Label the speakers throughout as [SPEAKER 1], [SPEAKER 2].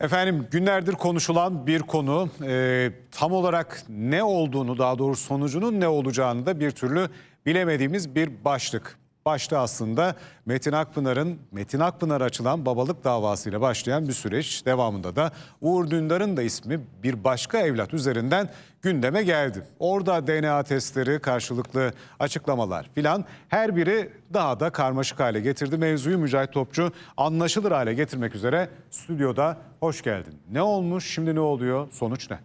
[SPEAKER 1] Efendim günlerdir konuşulan bir konu Ee, tam olarak ne olduğunu daha doğrusu sonucunun ne olacağını da bir türlü bilemediğimiz bir başlık. Başta aslında Metin Akpınar'ın Metin Akpınar açılan babalık davasıyla başlayan bir süreç. Devamında da Uğur Dündar'ın da ismi bir başka evlat üzerinden gündeme geldi. Orada DNA testleri, karşılıklı açıklamalar filan her biri daha da karmaşık hale getirdi. Mevzuyu Mücahit Topçu anlaşılır hale getirmek üzere stüdyoda hoş geldin. Ne olmuş, şimdi ne oluyor, sonuç ne?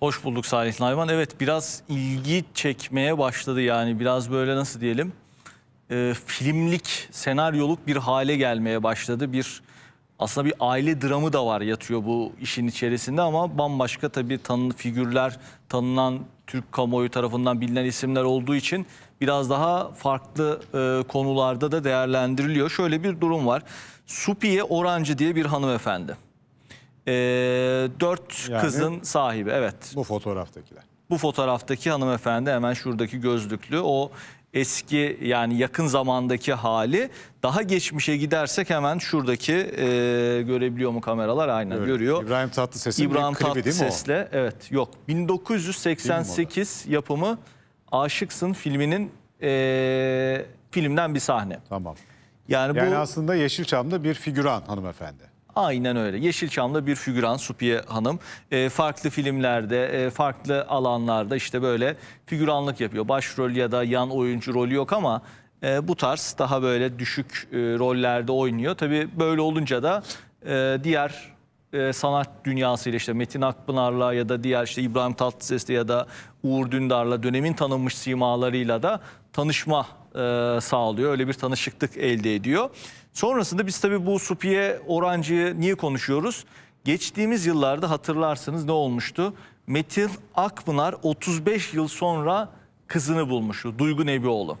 [SPEAKER 2] Hoş bulduk Salih Nayman. Evet biraz ilgi çekmeye başladı yani biraz böyle nasıl diyelim e, filmlik, senaryoluk bir hale gelmeye başladı. Bir aslında bir aile dramı da var yatıyor bu işin içerisinde ama bambaşka tabii tanın figürler, tanınan Türk kamuoyu tarafından bilinen isimler olduğu için biraz daha farklı e, konularda da değerlendiriliyor. Şöyle bir durum var. Supiye Orancı diye bir hanımefendi. E, dört
[SPEAKER 1] Yani-
[SPEAKER 2] kızın sahibi evet.
[SPEAKER 1] Bu fotoğraftakiler.
[SPEAKER 2] Bu fotoğraftaki hanımefendi hemen şuradaki gözlüklü o eski yani yakın zamandaki hali daha geçmişe gidersek hemen şuradaki e, görebiliyor mu kameralar aynen
[SPEAKER 1] Öyle.
[SPEAKER 2] görüyor.
[SPEAKER 1] İbrahim Tatlıses'in
[SPEAKER 2] İbrahim
[SPEAKER 1] bir klibi değil mi o?
[SPEAKER 2] Tatlıses'le evet yok 1988 yapımı Aşıksın filminin e, filmden bir sahne.
[SPEAKER 1] Tamam.
[SPEAKER 2] Yani,
[SPEAKER 1] Yani
[SPEAKER 2] bu
[SPEAKER 1] aslında Yeşilçam'da bir figüran hanımefendi.
[SPEAKER 2] Aynen öyle. Yeşilçam'da bir figüran Supiye Hanım. E, farklı filmlerde, e, farklı alanlarda işte böyle figüranlık yapıyor. Başrol ya da yan oyuncu rolü yok ama e, bu tarz daha böyle düşük e, rollerde oynuyor. Tabii böyle olunca da e, diğer e, sanat dünyasıyla işte Metin Akpınar'la ya da diğer işte İbrahim Tatlıses'le ya da Uğur Dündar'la dönemin tanınmış simalarıyla da tanışma e, sağlıyor. Öyle bir tanışıklık elde ediyor. Sonrasında biz tabii bu Supiye Orancı'yı niye konuşuyoruz? Geçtiğimiz yıllarda hatırlarsınız ne olmuştu? Metin Akpınar 35 yıl sonra kızını bulmuştu. Duygu Nebioğlu.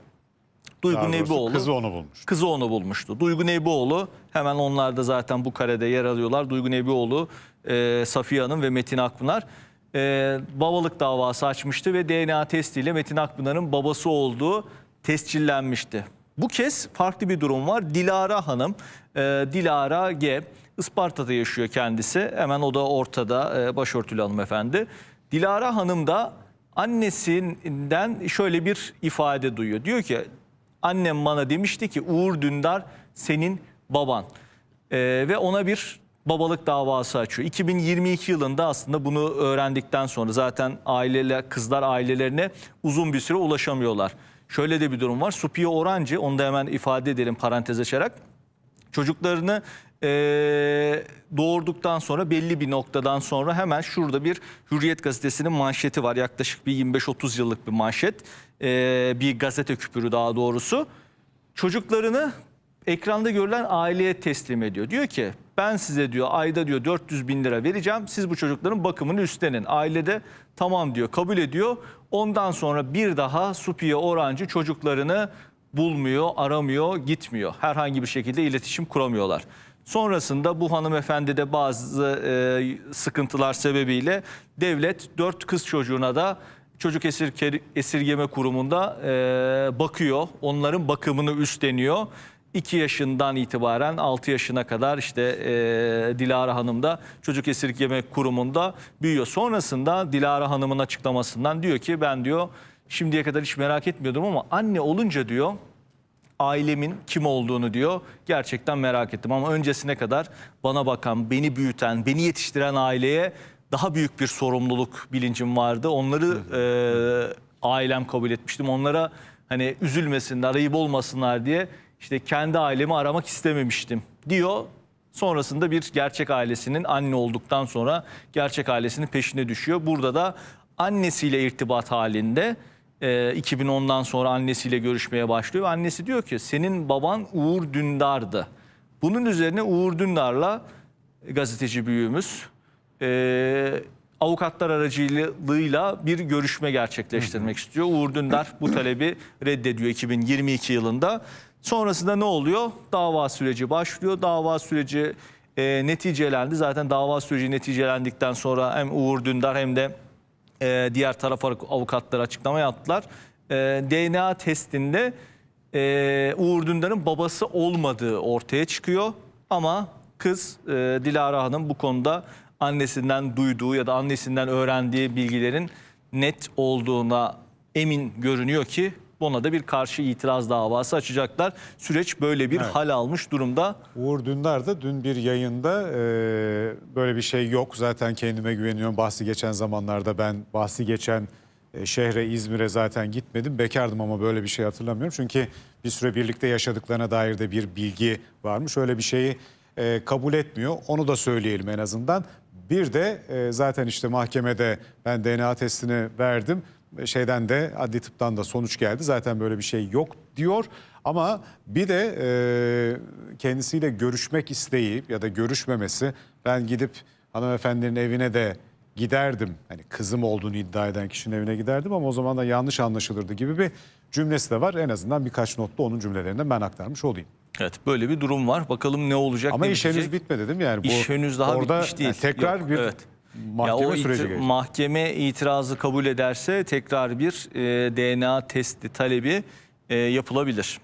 [SPEAKER 2] Duygu
[SPEAKER 1] Daha
[SPEAKER 2] Nebioğlu.
[SPEAKER 1] Kızı onu bulmuş.
[SPEAKER 2] Kızı onu bulmuştu. Duygu Nebioğlu hemen onlar da zaten bu karede yer alıyorlar. Duygu Nebioğlu, e, Safiye Hanım ve Metin Akpınar e, babalık davası açmıştı ve DNA testiyle Metin Akpınar'ın babası olduğu tescillenmişti. Bu kez farklı bir durum var. Dilara Hanım, e, Dilara G. Isparta'da yaşıyor kendisi. Hemen o da ortada e, başörtülü hanımefendi. Dilara Hanım da annesinden şöyle bir ifade duyuyor. Diyor ki annem bana demişti ki Uğur Dündar senin baban. Ee, ve ona bir babalık davası açıyor. 2022 yılında aslında bunu öğrendikten sonra zaten aileler kızlar ailelerine uzun bir süre ulaşamıyorlar. Şöyle de bir durum var. Supiye Orancı onu da hemen ifade edelim parantez açarak çocuklarını eee, doğurduktan sonra belli bir noktadan sonra hemen şurada bir Hürriyet gazetesinin manşeti var. Yaklaşık bir 25-30 yıllık bir manşet. Eee, bir gazete küpürü daha doğrusu. Çocuklarını ekranda görülen aileye teslim ediyor. Diyor ki ben size diyor ayda diyor 400 bin lira vereceğim. Siz bu çocukların bakımını üstlenin. Ailede tamam diyor kabul ediyor. Ondan sonra bir daha Supiye Orancı çocuklarını bulmuyor, aramıyor, gitmiyor. Herhangi bir şekilde iletişim kuramıyorlar. Sonrasında bu hanımefendi de bazı e, sıkıntılar sebebiyle devlet dört kız çocuğuna da çocuk esir, esirgeme kurumunda e, bakıyor. Onların bakımını üstleniyor. 2 yaşından itibaren 6 yaşına kadar işte e, Dilara Hanım da çocuk esirgeme kurumunda büyüyor. Sonrasında Dilara Hanım'ın açıklamasından diyor ki ben diyor şimdiye kadar hiç merak etmiyordum ama anne olunca diyor ailemin kim olduğunu diyor gerçekten merak ettim. Ama öncesine kadar bana bakan, beni büyüten, beni yetiştiren aileye daha büyük bir sorumluluk bilincim vardı. Onları e, ailem kabul etmiştim. Onlara hani üzülmesinler, ayıp olmasınlar diye işte kendi ailemi aramak istememiştim diyor. Sonrasında bir gerçek ailesinin anne olduktan sonra gerçek ailesinin peşine düşüyor. Burada da annesiyle irtibat halinde e, 2010'dan sonra annesiyle görüşmeye başlıyor. Ve Annesi diyor ki senin baban Uğur Dündar'dı. Bunun üzerine Uğur Dündar'la gazeteci büyüğümüz e, avukatlar aracılığıyla bir görüşme gerçekleştirmek istiyor. Uğur Dündar bu talebi reddediyor 2022 yılında. Sonrasında ne oluyor? Dava süreci başlıyor. Dava süreci e, neticelendi. Zaten dava süreci neticelendikten sonra hem Uğur Dündar hem de e, diğer taraf avukatları açıklama yaptılar. E, DNA testinde e, Uğur Dündar'ın babası olmadığı ortaya çıkıyor. Ama Kız e, Dilara Hanım bu konuda annesinden duyduğu ya da annesinden öğrendiği bilgilerin net olduğuna emin görünüyor ki buna da bir karşı itiraz davası açacaklar. Süreç böyle bir hal almış durumda.
[SPEAKER 1] Uğur Dündar da dün bir yayında e, böyle bir şey yok. Zaten kendime güveniyorum. Bahsi geçen zamanlarda ben bahsi geçen e, şehre İzmir'e zaten gitmedim. Bekardım ama böyle bir şey hatırlamıyorum. Çünkü bir süre birlikte yaşadıklarına dair de bir bilgi varmış. Öyle bir şeyi e, kabul etmiyor. Onu da söyleyelim en azından. Bir de e, zaten işte mahkemede ben DNA testini verdim. Şeyden de adli tıptan da sonuç geldi. Zaten böyle bir şey yok diyor. Ama bir de e, kendisiyle görüşmek isteği ya da görüşmemesi ben gidip hanımefendinin evine de giderdim. Hani kızım olduğunu iddia eden kişinin evine giderdim ama o zaman da yanlış anlaşılırdı gibi bir cümlesi de var. En azından birkaç notla onun cümlelerinden ben aktarmış olayım.
[SPEAKER 2] Evet böyle bir durum var. Bakalım ne olacak
[SPEAKER 1] Ama
[SPEAKER 2] ne
[SPEAKER 1] iş henüz bitmedi değil mi? Yani bu
[SPEAKER 2] İş henüz daha
[SPEAKER 1] orada
[SPEAKER 2] bitmiş değil.
[SPEAKER 1] yani tekrar
[SPEAKER 2] Yok,
[SPEAKER 1] bir
[SPEAKER 2] evet.
[SPEAKER 1] Mahkeme
[SPEAKER 2] ya o
[SPEAKER 1] süreci gelecek.
[SPEAKER 2] Mahkeme itirazı kabul ederse tekrar bir e, DNA testi talebi e, yapılabilir.